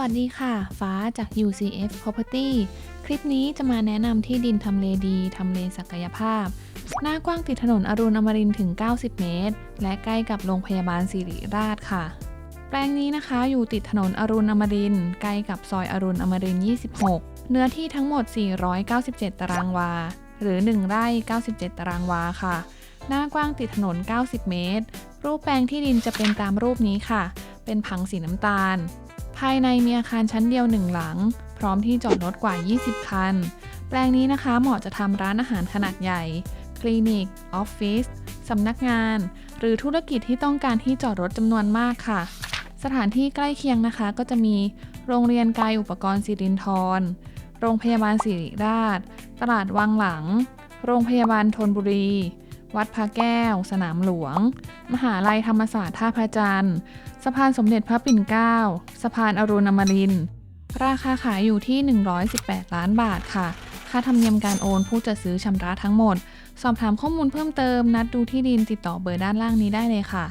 วัสดีค่ะ ฟ้าจาก UCF Property คลิปนี้จะมาแนะนำที่ดินทำเลดีทำเลศักยภาพ หน้ากว้างติดถนนอรุณอมรินถึง 90 เมตร และใกล้กับโรงพยาบาลสิริราชค่ะ แปลงนี้นะคะอยู่ติดถนนอรุณอมรินใกล้กับซอยอรุณอมริน 26 เนื้อที่ทั้งหมด 497 ตารางวา หรือ 1 ไร่ 97 ตารางวาค่ะ หน้ากว้างติดถนน 90 เมตร รูปแปลงที่ดินจะเป็นตามรูปนี้ค่ะ เป็นผังสีน้ำตาล ภายในมีอาคารชั้นเดียวหนึ่งหลัง พร้อมที่จอดรถกว่า 20 คัน แปลงนี้นะคะเหมาะจะทำร้านอาหารขนาดใหญ่ คลินิก ออฟฟิศสำนักงาน หรือธุรกิจที่ต้องการที่จอดรถจำนวนมากค่ะ สถานที่ใกล้เคียงนะคะก็จะมีโรงเรียนกายอุปกรณ์สิรินทร โรงพยาบาลสิริราช ตลาดวังหลัง โรงพยาบาลธนบุรี วัดพระแก้ว สนามหลวง มหาลัยธรรมศาสตร์ท่าพระจันทร์ สะพานสมเด็จพระปิ่นเกล้า สะพานอรุณอมรินทร์ราคาขายอยู่ที่ 118 ล้านบาทค่ะ ค่าธรรมเนียมการโอนผู้จะซื้อชำระทั้งหมด สอบถามข้อมูลเพิ่มเติม นัดดูที่ดินติดต่อเบอร์ด้านล่างนี้ได้เลยค่ะ